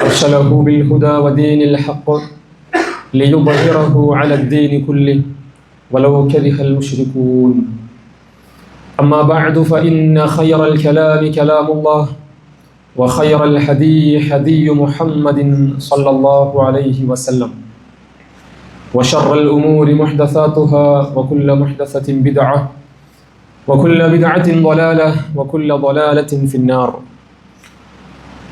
أرسله بالهدى ودين الحق ليظهره على الدين كله ولو كره المشركون. أما بعد فإن خير الكلام كلام الله وخير الهدي هدي محمد صلى الله عليه وسلم وشر الأمور محدثاتها وكل محدثة بدعة وكل بدعة ضلالة وكل ضلالة في النار.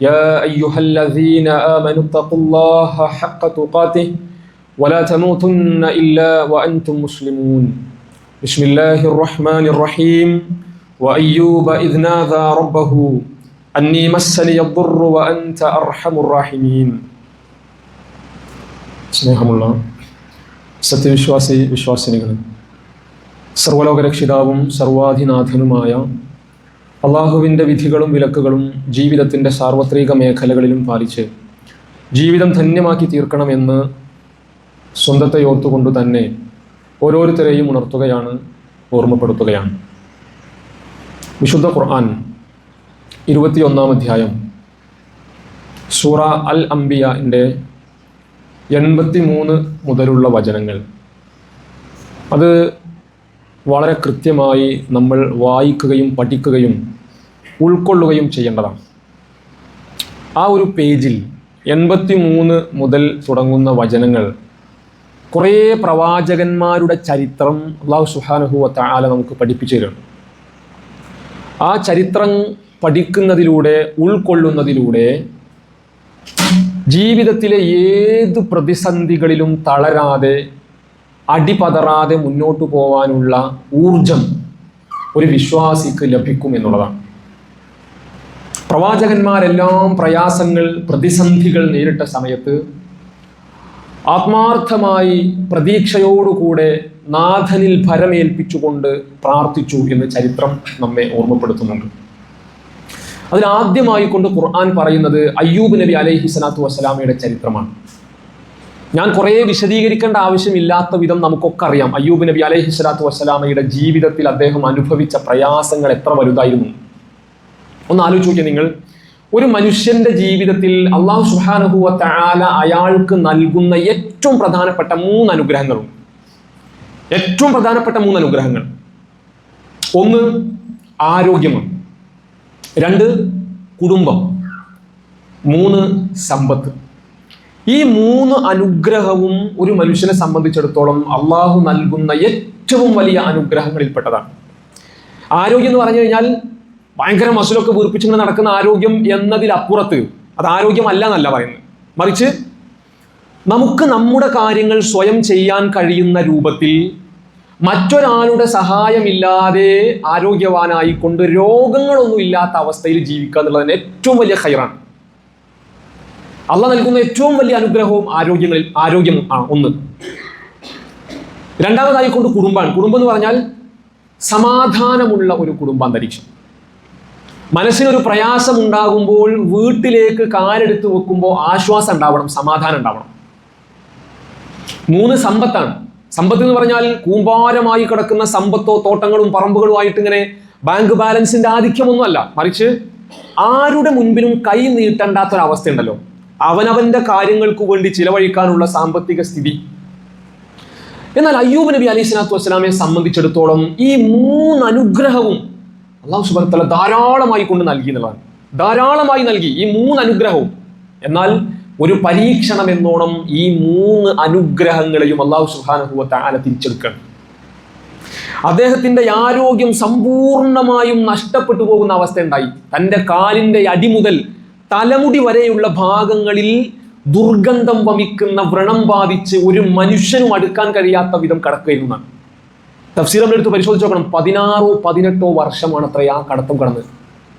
يا أيها الذين آمنوا اتقوا الله حق تقاته ولا تموتن إلا وأنتم مسلمون بسم الله الرحمن الرحيم وأيوب إذ نادى ربه أني مسني الضر وأنت أرحم الراحمين സ്നേഹമുള്ള സത്യവിശ്വാസി വിശ്വാസിനികൾ സർവലോകരക്ഷിതാവും സർവാധിനാഥനുമായ അള്ളാഹുവിന്റെ വിധികളും വിലക്കുകളും ജീവിതത്തിന്റെ സാർവത്രിക മേഖലകളിലും പാലിച്ച് ജീവിതം ധന്യമാക്കി തീർക്കണമെന്ന് സ്വന്തത്തെ ഓർത്തുകൊണ്ട് തന്നെ ഓരോരുത്തരെയും ഉണർത്തുകയാണ് ഓർമ്മപ്പെടുത്തുകയാണ്. വിശുദ്ധ ഖുർആൻ ഇരുപത്തിയൊന്നാം അധ്യായം സൂറ അൽ അംബിയന്റെ എൺപത്തി മൂന്ന് മുതലുള്ള വചനങ്ങൾ. അത് വളരെ കൃത്യമായി നമ്മൾ വായിക്കുകയും പഠിക്കുകയും ഉൾക്കൊള്ളുകയും ചെയ്യേണ്ടതാണ്. ആ ഒരു പേജിൽ എൺപത്തി മൂന്ന് മുതൽ തുടങ്ങുന്ന വചനങ്ങൾ കുറേ പ്രവാചകന്മാരുടെ ചരിത്രം അള്ളാഹു സുഹാനുഹുവ താല നമുക്ക് പഠിപ്പിച്ചു തരുന്നു ആ ചരിത്രം പഠിക്കുന്നതിലൂടെ ഉൾക്കൊള്ളുന്നതിലൂടെ ജീവിതത്തിലെ ഏത് പ്രതിസന്ധികളിലും തളരാതെ അടിപതറാതെ മുന്നോട്ട് പോവാനുള്ള ഊർജം ഒരു വിശ്വാസിക്ക് ലഭിക്കും എന്നുള്ളതാണ്. പ്രവാചകന്മാരെല്ലാം പ്രയാസങ്ങൾ പ്രതിസന്ധികൾ നേരിട്ട സമയത്ത് ആത്മാർത്ഥമായി പ്രതീക്ഷയോടുകൂടെ നാഥനിൽ ഭരമേൽപ്പിച്ചുകൊണ്ട് പ്രാർത്ഥിച്ചു എന്ന് ചരിത്രം നമ്മെ ഓർമ്മപ്പെടുത്തുന്നുണ്ട്. അതിനാദ്യമായി കൊണ്ട് ഖുർആൻ പറയുന്നത് അയ്യൂബ് നബി അലൈഹി സ്വലാത്തു വസ്സലാമയുടെ ചരിത്രമാണ്. ഞാൻ കുറേ വിശദീകരിക്കേണ്ട ആവശ്യമില്ലാത്ത വിധം നമുക്കൊക്കെ അറിയാം. അയ്യൂബ് നബി അലൈഹി സ്വലാത്തു വസ്സലാമയുടെ ജീവിതത്തിൽ അദ്ദേഹം അനുഭവിച്ച പ്രയാസങ്ങൾ എത്ര വലുതായിരുന്നു. ഒന്ന് ആലോചിച്ച് നോക്കിയാൽ നിങ്ങൾ. ഒരു മനുഷ്യന്റെ ജീവിതത്തിൽ അള്ളാഹു സുഹാനഹുവ താല അയാൾക്ക് നൽകുന്ന ഏറ്റവും പ്രധാനപ്പെട്ട മൂന്ന് അനുഗ്രഹങ്ങളും ഏറ്റവും പ്രധാനപ്പെട്ട മൂന്ന് അനുഗ്രഹങ്ങൾ. ഒന്ന് ആരോഗ്യമാണ്. രണ്ട് കുടുംബം. മൂന്ന് സമ്പത്ത്. ഈ മൂന്ന് അനുഗ്രഹവും ഒരു മനുഷ്യനെ സംബന്ധിച്ചിടത്തോളം അള്ളാഹു നൽകുന്ന ഏറ്റവും വലിയ അനുഗ്രഹങ്ങളിൽപ്പെട്ടതാണ്. ആരോഗ്യം എന്ന് പറഞ്ഞു കഴിഞ്ഞാൽ ഭയങ്കര മസിലൊക്കെ വീർപ്പിച്ചിങ്ങനെ നടക്കുന്ന ആരോഗ്യം എന്നതിലപ്പുറത്ത് അത് ആരോഗ്യമല്ല എന്നല്ല പറയുന്നത്. മറിച്ച് നമുക്ക് നമ്മുടെ കാര്യങ്ങൾ സ്വയം ചെയ്യാൻ കഴിയുന്ന രൂപത്തിൽ മറ്റൊരാളുടെ സഹായമില്ലാതെ ആരോഗ്യവാനായിക്കൊണ്ട് രോഗങ്ങളൊന്നും ഇല്ലാത്ത അവസ്ഥയിൽ ജീവിക്കുക എന്നുള്ളതിന് ഏറ്റവും വലിയ ഹൈറാണ് അള്ള നൽകുന്ന ഏറ്റവും വലിയ അനുഗ്രഹവും ആരോഗ്യങ്ങളിൽ ആരോഗ്യം ആണ് ഒന്ന്. രണ്ടാമതായി കൊണ്ട് കുടുംബമാണ്. കുടുംബം എന്ന് പറഞ്ഞാൽ സമാധാനമുള്ള ഒരു കുടുംബാന്തരീക്ഷം മനസ്സിനൊരു പ്രയാസം ഉണ്ടാകുമ്പോൾ വീട്ടിലേക്ക് കാലെടുത്ത് വെക്കുമ്പോൾ ആശ്വാസം ഉണ്ടാവണം സമാധാനം ഉണ്ടാവണം. മൂന്ന് സമ്പത്താണ്. സമ്പത്ത് എന്ന് പറഞ്ഞാൽ കൂമ്പാരമായി കിടക്കുന്ന സമ്പത്തോ തോട്ടങ്ങളും പറമ്പുകളും ആയിട്ട് ഇങ്ങനെ ബാങ്ക് ബാലൻസിന്റെ ആധിക്യമൊന്നുമല്ല. മറിച്ച് ആരുടെ മുൻപിലും കൈ നീട്ടണ്ടാത്തൊരവസ്ഥയുണ്ടല്ലോ. അവനവന്റെ കാര്യങ്ങൾക്ക് വേണ്ടി ചിലവഴിക്കാനുള്ള സാമ്പത്തിക സ്ഥിതി. എന്നാൽ അയ്യൂബ് നബി അലൈഹി സ്വലാത്തു വസ്സലാമെ സംബന്ധിച്ചിടത്തോളം ഈ മൂന്ന് അനുഗ്രഹവും അള്ളാഹു സുബർത്തല ധാരാളമായി കൊണ്ട് നൽകി എന്നുള്ളതാണ്. ധാരാളമായി നൽകി ഈ മൂന്ന് അനുഗ്രഹവും. എന്നാൽ ഒരു പരീക്ഷണം എന്നോണം ഈ മൂന്ന് അനുഗ്രഹങ്ങളെയും അള്ളാഹു സുഹാനഹുവത്ത ആല തിരിച്ചെടുക്കണം അദ്ദേഹത്തിന്റെ ആരോഗ്യം സമ്പൂർണമായും നഷ്ടപ്പെട്ടു പോകുന്ന അവസ്ഥ ഉണ്ടായി. തന്റെ കാലിന്റെ അടി മുതൽ തലമുടി വരെയുള്ള ഭാഗങ്ങളിൽ ദുർഗന്ധം വമിക്കുന്ന വ്രണം ബാധിച്ച് ഒരു മനുഷ്യനും അടുക്കാൻ കഴിയാത്ത വിധം കടക്കുകയെന്നാണ് തഫ്സീറം എടുത്ത് പരിശോധിച്ച് നോക്കണം. പതിനാറോ പതിനെട്ടോ വർഷമാണ് അത്ര ആ കടത്തം കടന്ന്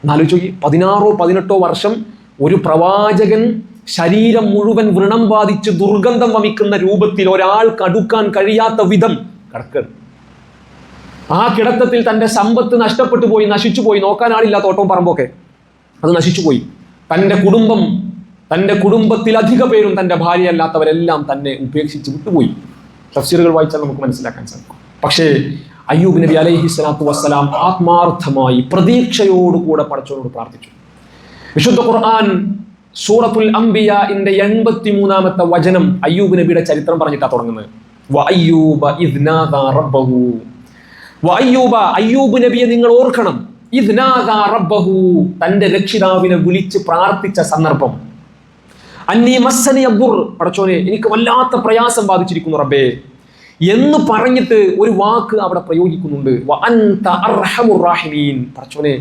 എന്നാലോചിച്ച് നോക്കി. പതിനാറോ പതിനെട്ടോ വർഷം ഒരു പ്രവാചകൻ ശരീരം മുഴുവൻ വ്രണം ബാധിച്ച് ദുർഗന്ധം വമിക്കുന്ന രൂപത്തിൽ ഒരാൾക്ക് അടുക്കാൻ കഴിയാത്ത വിധം കടക്കുക ആ കിടത്തത്തിൽ തന്റെ സമ്പത്ത് നഷ്ടപ്പെട്ടു പോയി നശിച്ചു പോയി. നോക്കാൻ ഓട്ടവും പറമ്പൊക്കെ. അത് നശിച്ചു പോയി. തന്റെ കുടുംബം തന്റെ കുടുംബത്തിൽ അധിക പേരും തന്റെ ഭാര്യ അല്ലാത്തവരെല്ലാം തന്നെ ഉപേക്ഷിച്ച് വിട്ടുപോയി. തഫ്സീറുകൾ വായിച്ചാൽ നമുക്ക് മനസ്സിലാക്കാൻ സാധിക്കും. പക്ഷേ അയ്യൂബ് നബി അലൈഹി സ്വലാത്തു വസ്സലാം ആത്മാർത്ഥമായി പ്രതീക്ഷയോടുകൂടെ പടച്ചോനോട് പ്രാർത്ഥിച്ചു വിശുദ്ധ ഖുർആൻ സൂറത്തുൽ അംബിയ ഇന്റെ എൺപത്തി മൂന്നാമത്തെ വചനം അയ്യൂബ് നബിയുടെ ചരിത്രം പറഞ്ഞിട്ടാ തുടങ്ങുന്നത്. അയ്യൂബ അയ്യൂബ അയ്യൂബ് നബിയെ നിങ്ങൾ ഓർക്കണം. റബ്ബഹു തന്റെ രക്ഷിതാവിനെ വിളിച്ച് പ്രാർത്ഥിച്ച സന്ദർഭം. അന്നീ മസ്സനി പടച്ചോനെ എനിക്ക് വല്ലാത്ത പ്രയാസം ബാധിച്ചിരിക്കുന്നു റബ്ബേ. എന്ന് പറഞ്ഞിട്ട് ഒരു വാക്ക് അവിടെ പ്രയോഗിക്കുന്നുണ്ട്. പടച്ചോനെ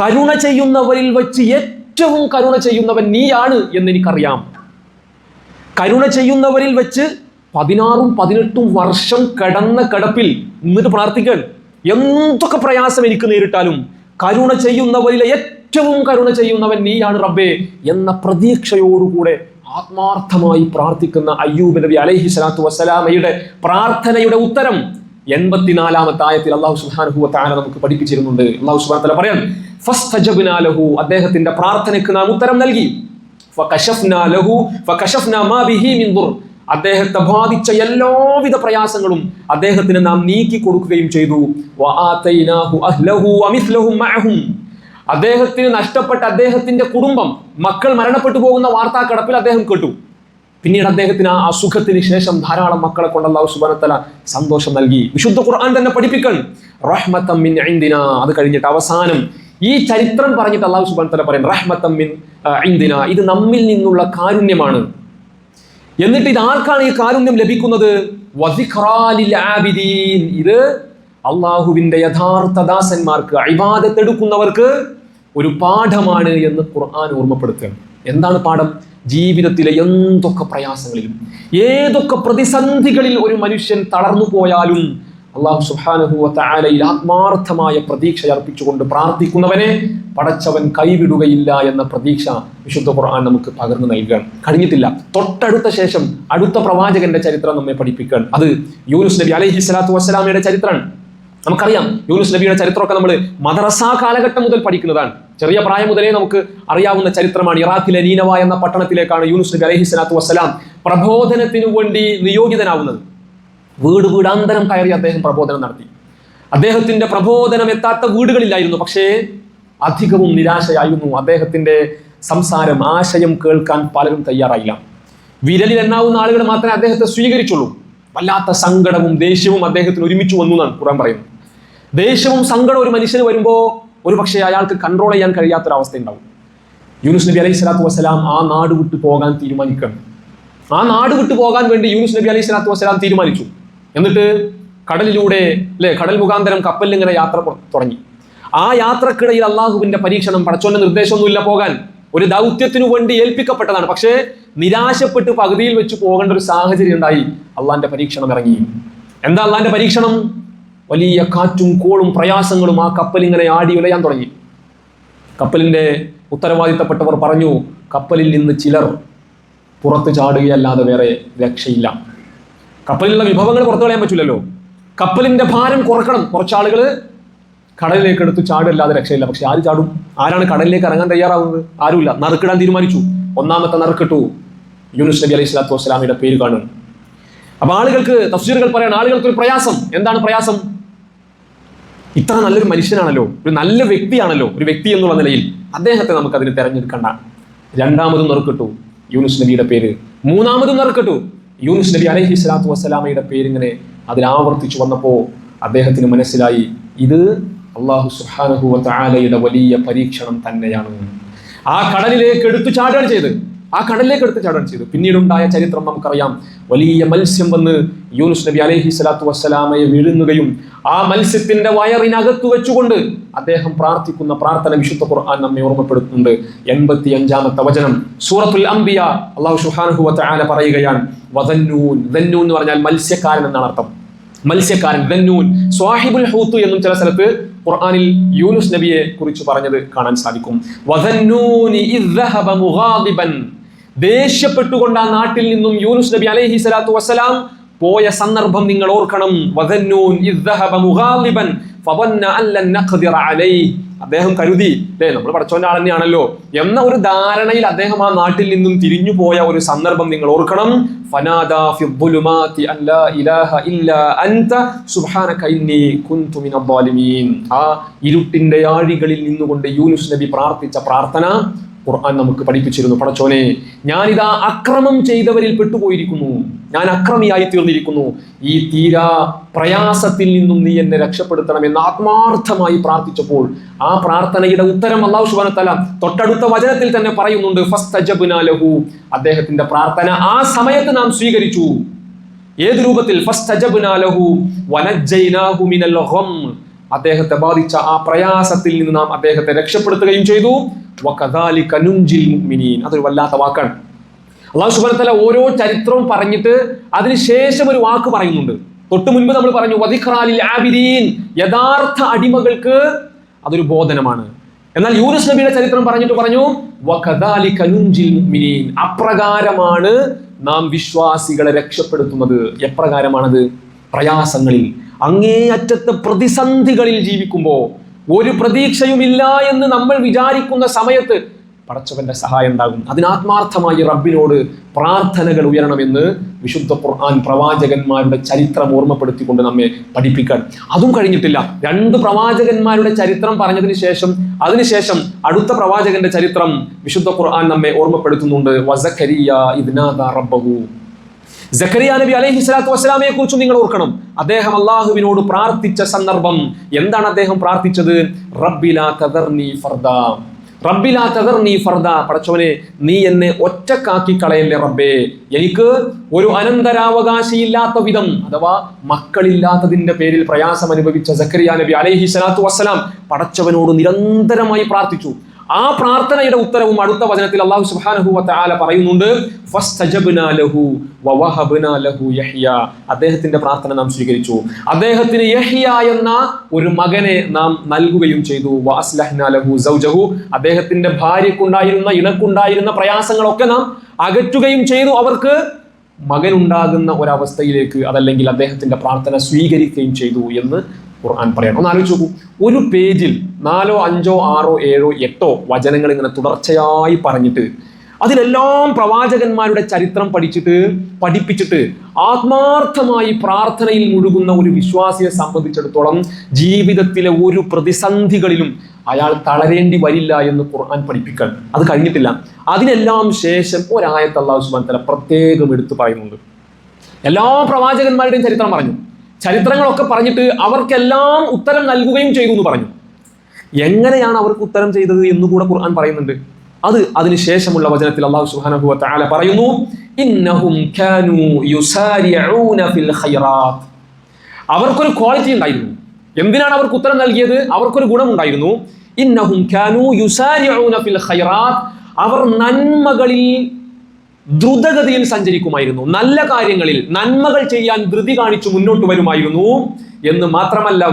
കരുണ ചെയ്യുന്നവരിൽ വച്ച് ഏറ്റവും കരുണ ചെയ്യുന്നവൻ നീയാണ് എന്ന് എനിക്കറിയാം. കരുണ ചെയ്യുന്നവരിൽ വെച്ച് പതിനാറും പതിനെട്ടും വർഷം കടന്ന കിടപ്പിൽ എന്നിട്ട് പ്രാർത്ഥിക്കാൻ. എന്തൊക്കെ പ്രയാസം എനിക്ക് നേരിട്ടാലും കരുണ ചെയ്യുന്നവരിലെ ഏറ്റവും കരുണ ചെയ്യുന്നവൻ നീയാണ് റബ്ബേ എന്ന പ്രതീക്ഷയോടുകൂടെ ആത്മാർത്ഥമായി പ്രാർത്ഥിക്കുന്ന അയ്യൂബ് നബി അലൈഹി സ്വലാത്തു വസ്സലാമയുടെ പ്രാർത്ഥനയുടെ ഉത്തരം എൺപത്തിനാലാമത്തെ ആയത്തിൽ അള്ളാഹു സുബ്ഹാനഹു താന നമുക്ക് പഠിപ്പിച്ചിരുന്നുണ്ട്. അള്ളാഹു സുബാൻ തല പറയാൻ ഫസ്തജബ്നാ ലഹു അദ്ദേഹത്തിന്റെ പ്രാർത്ഥനയ്ക്ക് നാം ഉത്തരം നൽകി. ഫകശഫ്നാ ലഹു ഫകശഫ്നാ മാ ബിഹി മിൻ ദുർ അദ്ദേഹത്തെ ബാധിച്ച എല്ലാവിധ പ്രയാസങ്ങളും അദ്ദേഹത്തിന് നാം നീക്കി കൊടുക്കുകയും ചെയ്തു. അദ്ദേഹത്തിന് നഷ്ടപ്പെട്ട അദ്ദേഹത്തിന്റെ കുടുംബം മക്കൾ മരണപ്പെട്ടു പോകുന്ന വാർത്താ കടപ്പിൽ അദ്ദേഹം കേട്ടു. പിന്നീട് അദ്ദേഹത്തിന് ആ അസുഖത്തിന് ശേഷം ധാരാളം മക്കളെ കൊണ്ട് അള്ളാഹു സുബാനത്തല സന്തോഷം നൽകി. വിശുദ്ധ ഖുർആൻ തന്നെ പഠിപ്പിക്കാൻ റഹ്മത്തം മിൻ ഇൻദിന. അത് കഴിഞ്ഞിട്ട് അവസാനം ഈ ചരിത്രം പറഞ്ഞിട്ട് അള്ളാഹു സുബാൻ തല പറയും റഹ്മത്തം മിൻ ആ, ഇത് നമ്മിൽ നിന്നുള്ള കാരുണ്യമാണ്. എന്നിട്ട് ഇത് ആർക്കാണ് ഈ കാരുണ്യം ലഭിക്കുന്നത്. ഇത് അള്ളാഹുവിന്റെ യഥാർത്ഥ ദാസന്മാർക്ക് അഴിവാദത്തെടുക്കുന്നവർക്ക് ഒരു പാഠമാണ് എന്ന് ഖുർആൻ ഓർമ്മപ്പെടുത്തുകയാണ് എന്താണ് പാഠം? ജീവിതത്തിലെ എന്തൊക്കെ പ്രയാസങ്ങളിലും ഏതൊക്കെ പ്രതിസന്ധികളിൽ ഒരു മനുഷ്യൻ തളർന്നു പോയാലും അള്ളാഹു സുബ്ഹാനഹു വതആലയിൽ ആത്മാർത്ഥമായ പ്രതീക്ഷ അർപ്പിച്ചുകൊണ്ട് പ്രാർത്ഥിക്കുന്നവനെ പടച്ചവൻ കൈവിടുകയില്ല എന്ന പ്രതീക്ഷ വിശുദ്ധ ഖുർആൻ നമുക്ക് പകർന്നു നൽകുകയാണ് കഴിഞ്ഞിട്ടില്ല. തൊട്ടടുത്ത ശേഷം അടുത്ത പ്രവാചകന്റെ ചരിത്രം നമ്മെ പഠിപ്പിക്കുകയാണ് അത് യൂനുസ് നബി അലൈഹി സ്വലാത്തു വസ്സലാമയുടെ ചരിത്രമാണ്. നമുക്കറിയാം യൂനുസ് നബിയുടെ ചരിത്രമൊക്കെ നമ്മൾ മദ്രസ കാലഘട്ടം മുതൽ പഠിക്കുന്നതാണ്. ചെറിയ പ്രായം മുതലേ നമുക്ക് അറിയാവുന്ന ചരിത്രമാണ്. ഇറാഖിലെ നീനവ എന്ന പട്ടണത്തിലേക്കാണ് യൂനുസ് നബി അലഹി സ്വലാത്തു വസ്സലാം പ്രബോധനത്തിനു വേണ്ടി നിയോഗിതനാവുന്നത്. വീട് വീടാന്തരം കയറി അദ്ദേഹം പ്രബോധനം നടത്തി. അദ്ദേഹത്തിന്റെ പ്രബോധനം എത്താത്ത വീടുകളില്ലായിരുന്നു പക്ഷേ അധികവും നിരാശയായിരുന്നു അദ്ദേഹത്തിന്റെ സംസാരം. ആശയം കേൾക്കാൻ പലരും തയ്യാറായില്ല. വിരലിൽ എണ്ണാവുന്ന ആളുകൾ മാത്രമേ അദ്ദേഹത്തെ സ്വീകരിച്ചുള്ളൂ. വല്ലാത്ത സങ്കടവും ദേഷ്യവും അദ്ദേഹത്തിന് ഒരുമിച്ച് വന്നു എന്നാണ് ഖുറാൻ പറയുന്നത്. ദേഷ്യവും സങ്കടവും ഒരു മനുഷ്യന് വരുമ്പോൾ ഒരു പക്ഷേ അയാൾക്ക് കൺട്രോൾ ചെയ്യാൻ കഴിയാത്തൊരവസ്ഥ ഉണ്ടാവും യൂനുസ് നബി അലൈഹി സ്വലാത്തു വസ്സലാം ആ നാട് വിട്ടു പോകാൻ തീരുമാനിക്കണം ആ നാട് വിട്ടു പോകാൻ വേണ്ടി യൂനുസ് നബി അലൈഹി സ്വലാത്തു വസ്സലാം തീരുമാനിച്ചു. എന്നിട്ട് കടലിലൂടെ അല്ലെ കടൽ മുഖാന്തരം കപ്പലിൽ ഇങ്ങനെ യാത്ര തുടങ്ങി. ആ യാത്രക്കിടയിൽ അള്ളാഹുവിന്റെ പരീക്ഷണം പടച്ചോന്റെ നിർദ്ദേശമൊന്നുമില്ല പോകാൻ. ഒരു ദൗത്യത്തിനു വേണ്ടി ഏൽപ്പിക്കപ്പെട്ടതാണ്. പക്ഷേ നിരാശപ്പെട്ട് പകുതിയിൽ വെച്ച് പോകേണ്ട ഒരു സാഹചര്യം ഉണ്ടായി. അള്ളാന്റെ പരീക്ഷണം ഇറങ്ങി. എന്താ അള്ളാന്റെ പരീക്ഷണം? വലിയ കാറ്റും കോളും പ്രയാസങ്ങളും ആ കപ്പൽ ഇങ്ങനെ ആടി ഉലയാൻ തുടങ്ങി. കപ്പലിന്റെ ഉത്തരവാദിത്തപ്പെട്ടവർ പറഞ്ഞു കപ്പലിൽ നിന്ന് ചിലർ പുറത്ത് ചാടുകയല്ലാതെ വേറെ രക്ഷയില്ല. കപ്പലിലുള്ള വിഭവങ്ങൾ പുറത്തു കളയാൻ പറ്റില്ലല്ലോ കപ്പലിന്റെ ഭാരം കുറക്കണം. കുറച്ചാളുകൾ കടലിലേക്ക് എടുത്ത് ചാടില്ലാതെ രക്ഷയില്ല. പക്ഷെ ആര് ചാടും? ആരാണ് കടലിലേക്ക് ഇറങ്ങാൻ തയ്യാറാവുന്നത്? ആരുമില്ല. നറുക്കിടാൻ തീരുമാനിച്ചു. ഒന്നാമത്തെ നറുക്കിട്ടു. യൂനുസ് നബി അലൈഹി സ്വലാത്തു വസ്സലാമിയുടെ പേര് കാണും. അപ്പൊ ആളുകൾക്ക് തഫ്സീറുകൾ പറയാൻ ആളുകൾക്ക് ഒരു പ്രയാസം. എന്താണ് പ്രയാസം? ഇത്ര നല്ലൊരു മനുഷ്യനാണല്ലോ. ഒരു നല്ല വ്യക്തിയാണല്ലോ. ഒരു വ്യക്തി എന്നുള്ള നിലയിൽ അദ്ദേഹത്തെ നമുക്ക് അതിന് തെരഞ്ഞെടുക്കണ്ട. രണ്ടാമതും നറുക്കിട്ടു. യൂനുസ് നബിയുടെ പേര്. മൂന്നാമതും നറുക്കിട്ടു. യൂനുസ് നബി അലഹി സ്വലാത്തു വസ്സലാമയുടെ പേരിങ്ങനെ അതിൽ ആവർത്തിച്ചു വന്നപ്പോൾ അദ്ദേഹത്തിന് മനസ്സിലായി ഇത് അള്ളാഹു സുഹാനഹു താലയുടെ വലിയ പരീക്ഷണം തന്നെയാണ്. ആ കടലിലേക്ക് എടുത്തു ചാടുകയാണ് ചെയ്ത് ആ കടലിലേക്ക് എടുത്ത് ചാടാൻ ചെയ്തു പിന്നീടുണ്ടായ ചരിത്രം നമുക്കറിയാം. വലിയ മത്സ്യം വന്ന് യൂനുസ് നബി അലൈഹി സ്വലാത്തു വസ്സലാമയെ വിഴുങ്ങുകയും ആ മത്സ്യത്തിന്റെ വയറിനകത്ത് വെച്ചുകൊണ്ട് അദ്ദേഹം പ്രാർത്ഥിക്കുന്ന പ്രാർത്ഥന വിശുദ്ധ ഖുർആൻ നമ്മെ ഓർമ്മപ്പെടുത്തുന്നുണ്ട്. എൺപത്തി അഞ്ചാമത്തെ വചനം. സൂറത്തുൽ അംബിയ അള്ളാഹു സുഹാനുഹു വതആല പറയുകയാണ് വദന്നൂൻ. ദന്നൂൻ എന്ന് പറഞ്ഞാൽ മത്സ്യക്കാരൻ എന്നാണ് അർത്ഥം. മത്സ്യക്കാരൻ ദന്നൂൻ സ്വാഹിബുൽ ഹൂത്തു എന്നും ചില സ്ഥലത്ത് ഖുർആനിൽ യൂനുസ് നബിയെ കുറിച്ച് പറഞ്ഞത് കാണാൻ സാധിക്കും. ദേഷ്യപ്പെട്ടുകൊണ്ട് ആ നാട്ടിൽ നിന്നും യൂനുസ് നബി അലൈഹി സ്വലാത്തു വസ്സലാം പോയ സന്ദർഭം നിങ്ങൾ ഓർക്കണം. അദ്ദേഹം കരുതി അല്ലേ നമ്മൾ പഠിച്ചവന്റെ ആൾ തന്നെയാണല്ലോ. എന്ന ഒരു ധാരണയിൽ അദ്ദേഹം ആ നാട്ടിൽ നിന്നും തിരിഞ്ഞു പോയ ഒരു സന്ദർഭം നിങ്ങൾ ഓർക്കണം. ആ ഇരുട്ടിന്റെ ആഴികളിൽ നിന്നുകൊണ്ട് യൂനുസ് നബി പ്രാർത്ഥിച്ച പ്രാർത്ഥന ഖുർആൻ നമുക്ക് പഠിപ്പിച്ചിരുന്നു. പടച്ചോനെ ഞാനിതാ അക്രമം ചെയ്തവരിൽ പെട്ടുപോയിരിക്കുന്നു. ഞാൻ അക്രമിയായി തീർന്നിരിക്കുന്നു. ഈ തീരാ പ്രയാസത്തിൽ നിന്നും നീ എന്നെ രക്ഷപ്പെടുത്തണം എന്ന് ആത്മാർത്ഥമായി പ്രാർത്ഥിച്ചപ്പോൾ ആ പ്രാർത്ഥനയുടെ ഉത്തരം അള്ളാഹു സുബാന തല തൊട്ടടുത്ത വചനത്തിൽ തന്നെ പറയുന്നുണ്ട്. ഫസ്തജബുനാലഹു അദ്ദേഹത്തിന്റെ പ്രാർത്ഥന ആ സമയത്ത് നാം സ്വീകരിച്ചു. ഏത് രൂപത്തിൽ? ഫസ്തജബുനാലഹു ലഹു. വനജ്ജൈനാഹു മിനൽ അദ്ദേഹത്തെ ബാധിച്ച ആ പ്രയാസത്തിൽ നിന്ന് നാം അദ്ദേഹത്തെ രക്ഷപ്പെടുത്തുകയും ചെയ്തു. അതൊരു വല്ലാത്ത വാക്കാണ്. അള്ളാഹു സുബാനത്തല ഓരോ ചരിത്രവും പറഞ്ഞിട്ട് അതിനുശേഷം ഒരു വാക്ക് പറയുന്നുണ്ട്. തൊട്ട് മുൻപ് നമ്മൾ പറഞ്ഞു വദിഖ്റാലിൽ ആബിദീൻ. യഥാർത്ഥ അടിമകൾക്ക് അതൊരു ബോധനമാണ്. എന്നാൽ യൂനുസ് നബിയുടെ ചരിത്രം പറഞ്ഞിട്ട് പറഞ്ഞു അപ്രകാരമാണ് നാം വിശ്വാസികളെ രക്ഷപ്പെടുത്തുന്നത്. എപ്രകാരമാണത്? പ്രയാസങ്ങളിൽ. അങ്ങേയറ്റത്തെ പ്രതിസന്ധികളിൽ ജീവിക്കുമ്പോൾ ഒരു പ്രതീക്ഷയുമില്ല എന്ന് നമ്മൾ വിചാരിക്കുന്ന സമയത്ത് പടച്ചവന്റെ സഹായം ഉണ്ടാകും. അതിനാത്മാർത്ഥമായി റബ്ബിനോട് പ്രാർത്ഥനകൾ ഉയരണമെന്ന് വിശുദ്ധ ഖുർആൻ പ്രവാചകന്മാരുടെ ചരിത്രം ഓർമ്മപ്പെടുത്തിക്കൊണ്ട് നമ്മെ പഠിപ്പിക്കാൻ. അതും കഴിഞ്ഞിട്ടില്ല. രണ്ട് പ്രവാചകന്മാരുടെ ചരിത്രം പറഞ്ഞതിന് ശേഷം അതിനുശേഷം അടുത്ത പ്രവാചകന്റെ ചരിത്രം വിശുദ്ധ ഖുർആൻ നമ്മെ ഓർമ്മപ്പെടുത്തുന്നുണ്ട്. വസഖരിയ ഇബ്നാദ റബ്ബഹു. ജക്കരിയ നബി അലൈഹി സ്വലാത്തു വസ്സലാമയെ കുറിച്ച് നിങ്ങൾ ഓർക്കണം. അദ്ദേഹം അള്ളാഹുവിനോട് പ്രാർത്ഥിച്ച സന്ദർഭം എന്താണ് അദ്ദേഹം പ്രാർത്ഥിച്ചത്? പടച്ചവനെ നീ എന്നെ ഒറ്റക്കാക്കി കളയല്ലേ റബ്ബേ. എനിക്ക് ഒരു അനന്തരാവകാശിയില്ലാത്ത വിധം അഥവാ മക്കളില്ലാത്തതിന്റെ പേരിൽ പ്രയാസം അനുഭവിച്ച സക്കരിയ നബി അലൈഹി സ്വലാത്തു വസ്സലാം പടച്ചവനോട് നിരന്തരമായി പ്രാർത്ഥിച്ചു. ആ പ്രാർത്ഥനയുടെ ഉത്തരവും അടുത്ത വചനത്തിൽ അള്ളാഹു സുബ്ഹാനഹു വാല പറയുന്നുണ്ട് അദ്ദേഹത്തിന്റെ പ്രാർത്ഥന നാം സ്വീകരിച്ചു. അദ്ദേഹത്തിന് യഹിയ എന്ന ഒരു മകനെ നാം നൽകുകയും ചെയ്തു. ലഹു അദ്ദേഹത്തിന്റെ ഭാര്യക്കുണ്ടായിരുന്ന ഇണക്കുണ്ടായിരുന്ന പ്രയാസങ്ങളൊക്കെ നാം അകറ്റുകയും ചെയ്തു. അവർക്ക് മകനുണ്ടാകുന്ന ഒരവസ്ഥയിലേക്ക് അതല്ലെങ്കിൽ അദ്ദേഹത്തിന്റെ പ്രാർത്ഥന സ്വീകരിക്കുകയും ചെയ്തു എന്ന് ഖുർആൻ പറയണം ഒന്ന് ആലോചിച്ച് നോക്കൂ. ഒരു പേജിൽ നാലോ അഞ്ചോ ആറോ ഏഴോ എട്ടോ വചനങ്ങൾ ഇങ്ങനെ തുടർച്ചയായി പറഞ്ഞിട്ട് അതിലെല്ലാം പ്രവാചകന്മാരുടെ ചരിത്രം പഠിച്ചിട്ട് പഠിപ്പിച്ചിട്ട് ആത്മാർത്ഥമായി പ്രാർത്ഥനയിൽ മുഴുകുന്ന ഒരു വിശ്വാസിയെ സംബന്ധിച്ചിടത്തോളം ജീവിതത്തിലെ ഒരു പ്രതിസന്ധികളിലും അയാൾ തളരേണ്ടി വരില്ല എന്ന് ഖുർആൻ പഠിപ്പിക്കൽ അത് കഴിഞ്ഞിട്ടില്ല. അതിനെല്ലാം ശേഷം ഒരായത്ത് സുബാൻ തല പ്രത്യേകം എടുത്തു പറയുന്നുണ്ട്. എല്ലാ പ്രവാചകന്മാരുടെയും ചരിത്രം പറഞ്ഞു. ചരിത്രങ്ങളൊക്കെ പറഞ്ഞിട്ട് അവർക്കെല്ലാം ഉത്തരം നൽകുകയും ചെയ്തു എന്ന് പറഞ്ഞു. എങ്ങനെയാണ് അവർക്ക് ഉത്തരം ചെയ്തത് എന്ന് കൂടെ ഖുർആൻ പറയുന്നുണ്ട്. അത് അതിനുശേഷമുള്ള വചനത്തിൽ അള്ളാഹു സുബ്ഹാനഹു വ തആല പറയുന്നു ഇന്നഹും കാനു യുസാരിഊന ഫിൽ ഖൈറാത്ത്. അവർക്കൊരു ക്വാളിറ്റി ഉണ്ടായിരുന്നു. എന്തിനാണ് അവർക്ക് ഉത്തരം നൽകിയത്? അവർക്കൊരു ഗുണമുണ്ടായിരുന്നു. ഇന്നഹും കാനു യുസാരിഊന ഫിൽ ഖൈറാത്ത്. അവർ നന്മകളിൽ ദ്രുതഗതിയിൽ സഞ്ചരിക്കുമായിരുന്നു. നല്ല കാര്യങ്ങളിൽ നന്മകൾ ചെയ്യാൻ ധൃതി കാണിച്ചു മുന്നോട്ട് വരുമായിരുന്നു എന്ന് മാത്രമല്ല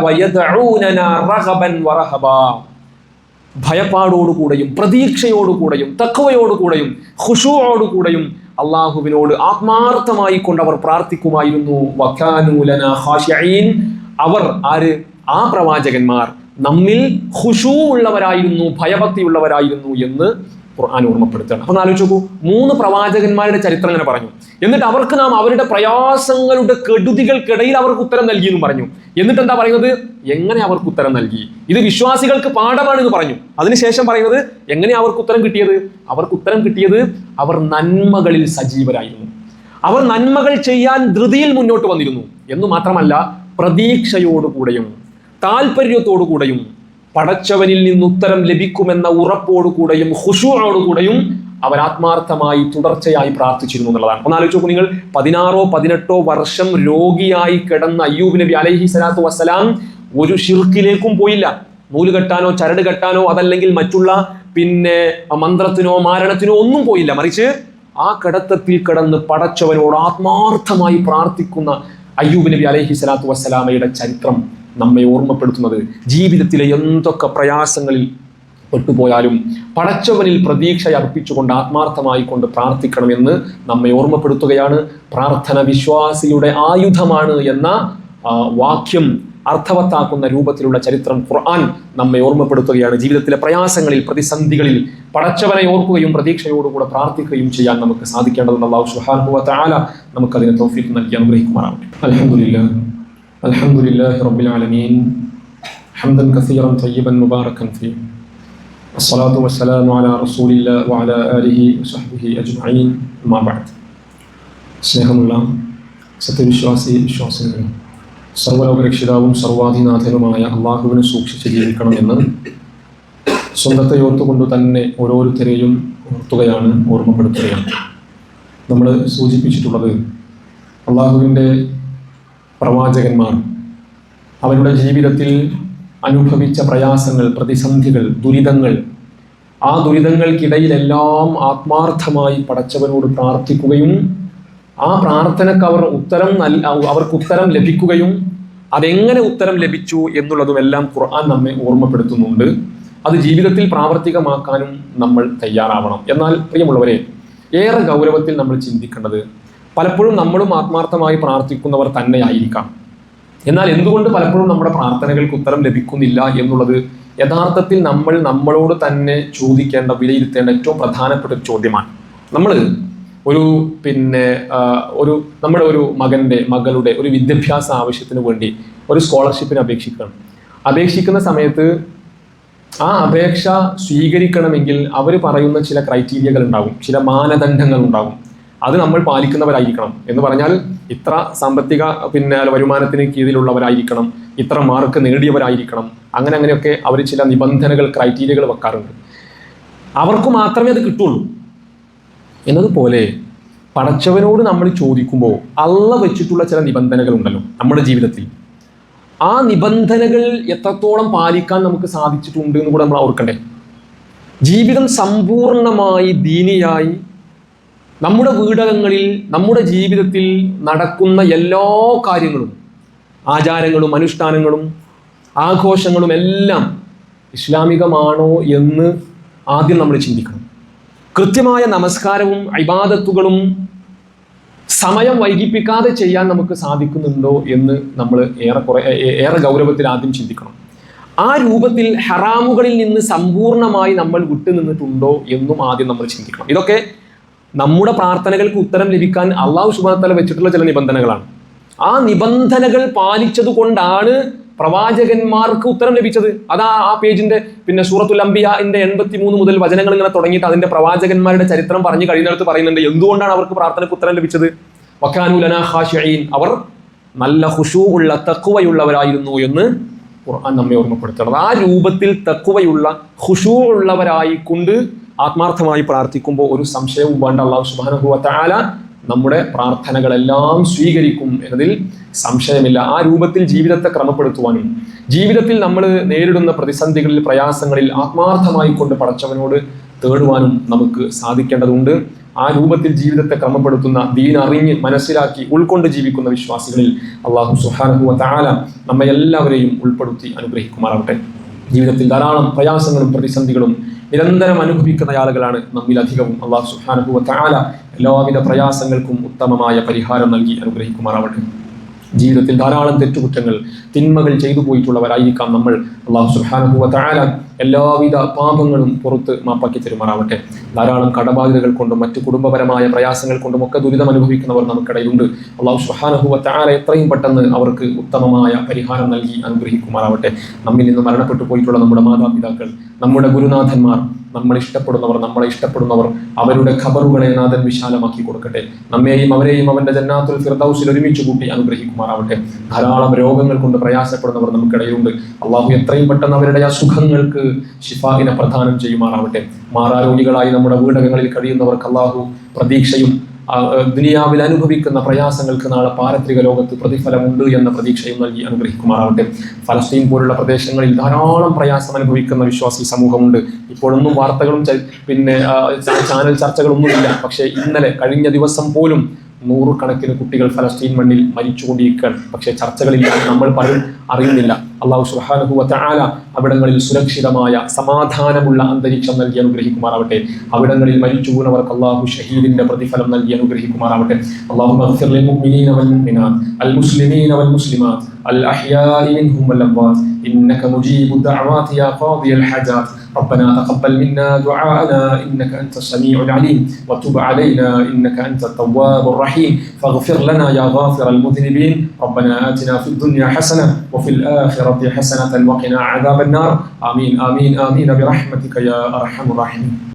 ഭയപ്പാടോടുകൂടെയും പ്രതീക്ഷയോടുകൂടെയും തക്കവയോടുകൂടെയും ഹുഷുവോടുകൂടെയും അള്ളാഹുവിനോട് ആത്മാർത്ഥമായി കൊണ്ട് അവർ പ്രാർത്ഥിക്കുമായിരുന്നു അവർ ആര്? ആ പ്രവാചകന്മാർ. നമ്മിൽ ഖുഷൂ ഉള്ളവരായിരുന്നു ഭയഭക്തിയുള്ളവരായിരുന്നു എന്ന് ഖുർആൻ ഓർമ്മപ്പെടുത്തുകയാണ് അപ്പൊ ആലോചിച്ച് നോക്കൂ. മൂന്ന് പ്രവാചകന്മാരുടെ ചരിത്രം ഇങ്ങനെ പറഞ്ഞു. എന്നിട്ട് അവർക്ക് നാം അവരുടെ പ്രയാസങ്ങളുടെ കെടുതികൾക്കിടയിൽ അവർക്ക് ഉത്തരം നൽകി എന്ന് പറഞ്ഞു. എന്നിട്ട് എന്താ പറയുന്നത്? എങ്ങനെ അവർക്ക് ഉത്തരം നൽകി? ഇത് വിശ്വാസികൾക്ക് പാഠമാണെന്ന് പറഞ്ഞു. അതിനുശേഷം പറയുന്നത് എങ്ങനെ അവർക്ക് ഉത്തരം കിട്ടിയത്? അവർക്ക് ഉത്തരം കിട്ടിയത് അവർ നന്മകളിൽ സജീവരായിരുന്നു. അവർ നന്മകൾ ചെയ്യാൻ ധൃതിയിൽ മുന്നോട്ട് വന്നിരുന്നു. എന്ന് മാത്രമല്ല പ്രതീക്ഷയോടുകൂടെയും താല്പര്യത്തോടുകൂടെയും പടച്ചവനിൽ നിന്ന് ഉത്തരം ലഭിക്കുമെന്ന ഉറപ്പോടുകൂടെയും ഹുഷൂറോടുകൂടെയും അവർ ആത്മാർത്ഥമായി തുടർച്ചയായി പ്രാർത്ഥിച്ചിരുന്നു എന്നുള്ളതാണ്. ഒന്ന് ആലോചിച്ച് നോക്കൂ നിങ്ങൾ പതിനാറോ പതിനെട്ടോ വർഷം രോഗിയായി കിടന്ന അയ്യൂബ് നബി അലൈഹി സ്വലാത്തു വസ്സലാം ഒരു ഷിർക്കിലേക്കും പോയില്ല. നൂൽ കെട്ടാനോ ചരട് കെട്ടാനോ അതല്ലെങ്കിൽ മറ്റുള്ള പിന്നെ മന്ത്രത്തിനോ മാരണത്തിനോ ഒന്നും പോയില്ല. മറിച്ച് ആ കിടത്തത്തിൽ കിടന്ന് പടച്ചവനോട് ആത്മാർത്ഥമായി പ്രാർത്ഥിക്കുന്ന അയ്യൂബ് നബി അലൈഹി സ്വലാത്തു വസ്സലാമയുടെ ചരിത്രം നമ്മെ ഓർമ്മപ്പെടുത്തുന്നത്. ജീവിതത്തിലെ എന്തൊക്കെ പ്രയാസങ്ങളിൽ പെട്ടുപോയാലും പടച്ചവനിൽ പ്രതീക്ഷ അർപ്പിച്ചുകൊണ്ട് ആത്മാർത്ഥമായി കൊണ്ട് പ്രാർത്ഥിക്കണമെന്ന് നമ്മെ ഓർമ്മപ്പെടുത്തുകയാണ്. പ്രാർത്ഥന വിശ്വാസിയുടെ ആയുധമാണ് എന്ന വാക്യം അർത്ഥവത്താക്കുന്ന രൂപത്തിലുള്ള ചരിത്രം ഖുർആൻ നമ്മെ ഓർമ്മപ്പെടുത്തുകയാണ്. ജീവിതത്തിലെ പ്രയാസങ്ങളിൽ പ്രതിസന്ധികളിൽ പടച്ചവനെ ഓർക്കുകയും പ്രതീക്ഷയോടുകൂടെ പ്രാർത്ഥിക്കുകയും ചെയ്യാൻ നമുക്ക് സാധിക്കേണ്ടതുണ്ട്. അള്ളാഹു സുഹാൻഹു വ തആല നമുക്കതിനെ തൗഫീഖ് നൽകി അനുഗ്രഹിക്കുമാറാവട്ടെ. അൽഹംദുലില്ലാ അൽഹംദുലില്ലാഹി റബ്ബിൽ ആലമീൻ ഹംദൻ കസീറൻ തയ്യിബൻ മുബാറകൻ ഫീ الصلاة والسلام على رسول الله وعلى آله وصحبه أجمعين ما بعد സ്നേഹമുള്ള സത്യവിശ്വാസി വിശ്വാസികൾ സർവലോകരക്ഷിതാവും സർവാധിനാഥനുമായ അള്ളാഹുവിനെ സൂക്ഷിച്ച് ജീവിക്കണമെന്ന് സ്വന്തത്തെ ഓർത്തുകൊണ്ട് തന്നെ ഓരോരുത്തരെയും ഓർത്തുകയാണ് ഓർമ്മപ്പെടുത്തുകയാണ് നമ്മൾ സൂചിപ്പിച്ചിട്ടുള്ളത് അള്ളാഹുവിൻ്റെ പ്രവാചകന്മാർ. അവരുടെ ജീവിതത്തിൽ അനുഭവിച്ച പ്രയാസങ്ങൾ പ്രതിസന്ധികൾ ദുരിതങ്ങൾ ആ ദുരിതങ്ങൾക്കിടയിലെല്ലാം ആത്മാർത്ഥമായി പടച്ചവനോട് പ്രാർത്ഥിക്കുകയും ആ പ്രാർത്ഥനക്ക് അവർ ഉത്തരം നൽ അവർക്ക് ഉത്തരം ലഭിക്കുകയും അതെങ്ങനെ ഉത്തരം ലഭിച്ചു എന്നുള്ളതുമെല്ലാം ഖുർആൻ നമ്മെ ഓർമ്മപ്പെടുത്തുന്നുണ്ട്. അത് ജീവിതത്തിൽ പ്രാവർത്തികമാക്കാനും നമ്മൾ തയ്യാറാവണം. എന്നാൽ പ്രിയമുള്ളവരെ ഏറെ ഗൗരവത്തിൽ നമ്മൾ ചിന്തിക്കേണ്ടത് പലപ്പോഴും നമ്മളും ആത്മാർത്ഥമായി പ്രാർത്ഥിക്കുന്നവർ തന്നെയായിരിക്കാം. എന്നാൽ എന്തുകൊണ്ട് പലപ്പോഴും നമ്മുടെ പ്രാർത്ഥനകൾക്ക് ഉത്തരം ലഭിക്കുന്നില്ല എന്നുള്ളത് യഥാർത്ഥത്തിൽ നമ്മൾ നമ്മളോട് തന്നെ ചോദിക്കേണ്ട വിലയിരുത്തേണ്ട ഏറ്റവും പ്രധാനപ്പെട്ട ചോദ്യമാണ്. നമ്മൾ ഒരു പിന്നെ ഒരു നമ്മുടെ ഒരു മകന്റെ മകളുടെ ഒരു വിദ്യാഭ്യാസ ആവശ്യത്തിന് വേണ്ടി ഒരു സ്കോളർഷിപ്പിന് അപേക്ഷിക്കണം. അപേക്ഷിക്കുന്ന സമയത്ത് ആ അപേക്ഷ സ്വീകരിക്കണമെങ്കിൽ അവർ പറയുന്ന ചില ക്രൈറ്റീരിയകൾ ഉണ്ടാകും ചില മാനദണ്ഡങ്ങൾ ഉണ്ടാകും. അത് നമ്മൾ പാലിക്കുന്നവരായിരിക്കണം എന്ന് പറഞ്ഞാൽ ഇത്ര സാമ്പത്തിക പിന്നെ വരുമാനത്തിന് കീഴിലുള്ളവരായിരിക്കണം ഇത്ര മാർക്ക് നേടിയവരായിരിക്കണം അങ്ങനെ അങ്ങനെയൊക്കെ അവർ ചില നിബന്ധനകൾ ക്രൈറ്റീരിയകൾ വെക്കാറുണ്ട്. അവർക്ക് മാത്രമേ അത് കിട്ടുള്ളൂ. എന്നതുപോലെ പടച്ചവനോട് നമ്മൾ ചോദിക്കുമ്പോൾ അള്ള വെച്ചിട്ടുള്ള ചില നിബന്ധനകൾ ഉണ്ടല്ലോ നമ്മുടെ ജീവിതത്തിൽ. ആ നിബന്ധനകൾ എത്രത്തോളം പാലിക്കാൻ നമുക്ക് സാധിച്ചിട്ടുണ്ട് എന്ന് കൂടെ നമ്മൾ ഓർക്കണ്ടേ? ജീവിതം സമ്പൂർണമായി ദീനിയായി നമ്മുടെ വീടകങ്ങളിൽ നമ്മുടെ ജീവിതത്തിൽ നടക്കുന്ന എല്ലാ കാര്യങ്ങളും ആചാരങ്ങളും അനുഷ്ഠാനങ്ങളും ആഘോഷങ്ങളും എല്ലാം ഇസ്ലാമികമാണോ എന്ന് ആദ്യം നമ്മൾ ചിന്തിക്കണം. കൃത്യമായ നമസ്കാരവും ഇബാദത്തുകളും സമയം വൈകിപ്പിക്കാതെ ചെയ്യാൻ നമുക്ക് സാധിക്കുന്നുണ്ടോ എന്ന് നമ്മൾ ഏറെക്കുറെ ഏറെ ഗൗരവത്തിൽ ആദ്യം ചിന്തിക്കണം. ആ രൂപത്തിൽ ഹറാമുകളിൽ നിന്ന് സമ്പൂർണമായി നമ്മൾ വിട്ടുനിന്നിട്ടുണ്ടോ എന്നും ആദ്യം നമ്മൾ ചിന്തിക്കണം. ഇതൊക്കെ നമ്മുടെ പ്രാർത്ഥനകൾക്ക് ഉത്തരം ലഭിക്കാൻ അള്ളാഹു സുബാനത്തല വെച്ചിട്ടുള്ള ചില നിബന്ധനകളാണ്. ആ നിബന്ധനകൾ പാലിച്ചത് കൊണ്ടാണ് പ്രവാചകന്മാർക്ക് ഉത്തരം ലഭിച്ചത്. അതാ ആ പേജിന്റെ പിന്നെ സൂറത്തുൽ അംബിയാന്റെ എൺപത്തി മൂന്ന് മുതൽ വചനങ്ങൾ ഇങ്ങനെ തുടങ്ങിയിട്ട് അതിന്റെ പ്രവാചകന്മാരുടെ ചരിത്രം പറഞ്ഞു കഴിയുന്നിടത്ത് പറയുന്നുണ്ട് എന്തുകൊണ്ടാണ് അവർക്ക് പ്രാർത്ഥനയ്ക്ക് ഉത്തരം ലഭിച്ചത്? അവർ നല്ല ഹുഷൂവുള്ള തക്കുവയുള്ളവരായിരുന്നു എന്ന് ഖുർആൻ നമ്മെ ഓർമ്മപ്പെടുത്തുന്നത് ആ രൂപത്തിൽ തക്കുവയുള്ള ഹുഷൂ ഉള്ളവരായി കൊണ്ട് ആത്മാർത്ഥമായി പ്രാർത്ഥിക്കുമ്പോൾ ഒരു സംശയവും വേണ്ട. അള്ളാഹു തആല നമ്മുടെ പ്രാർത്ഥനകളെല്ലാം സ്വീകരിക്കും എന്നതിൽ സംശയമില്ല. ആ രൂപത്തിൽ ജീവിതത്തെ ക്രമപ്പെടുത്തുവാനും ജീവിതത്തിൽ നമ്മൾ നേരിടുന്ന പ്രതിസന്ധികളിൽ പ്രയാസങ്ങളിൽ ആത്മാർത്ഥമായി കൊണ്ട് പടച്ചവനോട് തേടുവാനും നമുക്ക് സാധിക്കേണ്ടതുണ്ട്. ആ രൂപത്തിൽ ജീവിതത്തെ ക്രമപ്പെടുത്തുന്ന ദീൻ അറിഞ്ഞ് മനസ്സിലാക്കി ഉൾക്കൊണ്ട് ജീവിക്കുന്ന വിശ്വാസികളിൽ അള്ളാഹു സുഹാനഹു വ തആല നമ്മെ എല്ലാവരെയും ഉൾപ്പെടുത്തി അനുഗ്രഹിക്കുമാറാവട്ടെ ജീവിതത്തിൽ ധാരാളം പ്രയാസങ്ങളും പ്രതിസന്ധികളും നിരന്തരം അനുഭവിക്കുന്ന ആളുകളാണ് നമ്മിൽ അധികവും. അള്ളാഹു സുഹാനഹു വ തആല എല്ലാവിധ പ്രയാസങ്ങൾക്കും ഉത്തമമായ പരിഹാരം നൽകി അനുഗ്രഹിക്കുമാറാവട്ടെ. ജീവിതത്തിൽ ധാരാളം തെറ്റുകുറ്റങ്ങൾ തിന്മകൾ ചെയ്തു പോയിട്ടുള്ളവരായിരിക്കാം നമ്മൾ. അള്ളാഹു സുബ്ഹാനഹു താര എല്ലാവിധ പാപങ്ങളും പുറത്ത് മാപ്പാക്കി തരുമാറാവട്ടെ. ധാരാളം കടബാധ്യതകൾ കൊണ്ടും മറ്റു കുടുംബപരമായ പ്രയാസങ്ങൾ കൊണ്ടും ഒക്കെ ദുരിതം അനുഭവിക്കുന്നവർ നമുക്കിടയിലുണ്ട്. അള്ളാഹു സുബ്ഹാനഹു താര എത്രയും പെട്ടെന്ന് അവർക്ക് ഉത്തമമായ പരിഹാരം നൽകി അനുഗ്രഹിക്കുമാറാവട്ടെ. നമ്മിൽ നിന്ന് മരണപ്പെട്ടു പോയിട്ടുള്ള നമ്മുടെ മാതാപിതാക്കൾ നമ്മുടെ ഗുരുനാഥന്മാർ നമ്മൾ ഇഷ്ടപ്പെടുന്നവർ നമ്മളെ ഇഷ്ടപ്പെടുന്നവർ അവരുടെ ഖബറുകളെ നാഥൻ വിശാലമാക്കി കൊടുക്കട്ടെ. നമ്മെയും അവരെയും അവന്റെ ജന്നാത്തുൽ ഫിർദൌസിൽ ഒരുമിച്ച് കൂട്ടി അനുഗ്രഹിക്കുമാറാവട്ടെ. ധാരാളം രോഗങ്ങൾ കൊണ്ട് പ്രയാസപ്പെടുന്നവർ നമുക്കിടയിലുണ്ട്. അള്ളാഹു എത്രയും പെട്ടെന്ന് അവരുടെ അസുഖങ്ങൾക്ക് ഷിഫാഹിനെ പ്രദാനം ചെയ്യുമാറാവട്ടെ. മാറാരോഗികളായി നമ്മുടെ വീടകങ്ങളിൽ കഴിയുന്നവർക്ക് അള്ളാഹു പ്രതീക്ഷയും ദുനിയാവിൽ അനുഭവിക്കുന്ന പ്രയാസങ്ങൾക്ക് നാളെ പാരത്രിക ലോകത്ത് പ്രതിഫലമുണ്ട് എന്ന പ്രതീക്ഷയും നൽകി അനുഗ്രഹിക്കുമാറാവട്ടെ ഫലസ്തീൻ പോലുള്ള പ്രദേശങ്ങളിൽ ധാരാളം പ്രയാസം അനുഭവിക്കുന്ന വിശ്വാസി സമൂഹമുണ്ട്. ഇപ്പോഴൊന്നും വാർത്തകളും പിന്നെ ചാനൽ ചർച്ചകളൊന്നുമില്ല. പക്ഷേ ഇന്നലെ കഴിഞ്ഞ ദിവസം പോലും നൂറുകണക്കിന് കുട്ടികൾ ഫലസ്തീൻ മണ്ണിൽ മരിച്ചുകൊണ്ടിരിക്കുകയാണ്. പക്ഷേ ചർച്ചകളില്ല നമ്മൾ പലരും അറിയുന്നില്ല. അള്ളാഹു സുബ്ഹാനഹു വ തആല അവിടങ്ങളിൽ സുരക്ഷിതമായ സമാധാനമുള്ള അന്തരീക്ഷം നൽകി അനുഗ്രഹിക്കുമാറാവട്ടെ അവിടങ്ങളിൽ മരിച്ചു വീണവർക്ക് അള്ളാഹു ഷഹീദിന്റെ പ്രതിഫലം നൽകി അനുഗ്രഹിക്കുമാറാവട്ടെ അള്ളാഹു മഗ്ഫിർ ലിൽ മുഅ്മിനീന വൽ മുഅ്മിനാത്ത് അൽ മുസ്ലിമീന വൽ മുസ്ലിമാത്ത് അൽ അഹ്യാഇ മിൻഹും വൽ അംവാത്ത് إنك مجيب الدعوات يا قاضي الحاجات ربنا تقبل منا دعاءنا إنك أنت السميع العليم. وتب علينا إنك أنت التواب الرحيم. فاغفر لنا يا غافر المذنبين. ربنا آتنا في الدنيا حسنة وفي الآخرة حسنة وقنا عذاب النار. آمين آمين آمين. برحمتك يا أرحم الراحمين.